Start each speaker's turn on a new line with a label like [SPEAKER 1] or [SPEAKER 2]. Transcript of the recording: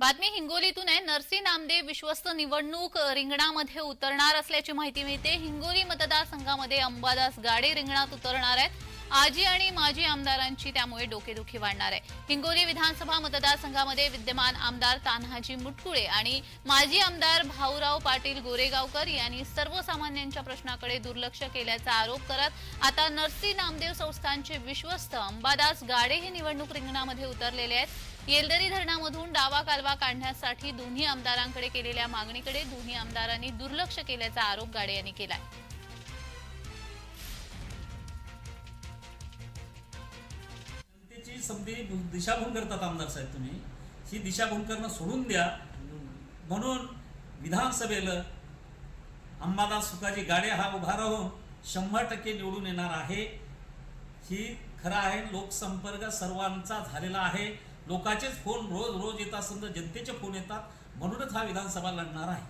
[SPEAKER 1] बातमी हिंगोलीतून आहे. नरसी नामदेव विश्वस्त निवडणूक रिंगणामध्ये उतरणार असल्याची माहिती मिळते. हिंगोली मतदारसंघामध्ये अंबादास गाडे रिंगणात उतरणार आहेत. आजी आणि माजी आमदारांची त्यामुळे डोकेदुखी वाढणार आहे. हिंगोली विधानसभा मतदारसंघामध्ये विद्यमान आमदार तान्हाजी मुटकुळे आणि माजी आमदार भाऊराव पाटील गोरेगावकर यांनी सर्वसामान्यांच्या प्रश्नाकडे दुर्लक्ष केल्याचा आरोप करत आता नरसी नामदेव संस्थांचे विश्वस्त अंबादास गाडे हे निवडणूक रिंगणामध्ये उतरलेले आहेत. येलदरी धरणामधून डावा कालवा काढण्यासाठी दोन्ही आमदारांकडे केलेल्या मागणीकडे दोन्ही आमदारांनी दुर्लक्ष केल्याचा आरोप गाडे यांनी केलाय.
[SPEAKER 2] जनतेची समधी दिशाभूल करतात आमदार साहेब तुम्ही. ही दिशाभूल करणं सोडून द्या. म्हणून विधानसभेला अंबादास सुखाजी गाडे हा उभा राहून शंभर टक्के निवडून येणार आहे. ही खरं आहे लोकसंपर्क सर्वांचा झालेला आहे. लोकांचेच फोन रोज रोज येतात समजा जनतेचे फोन येतात. म्हणूनच हा विधानसभा लढणार आहे.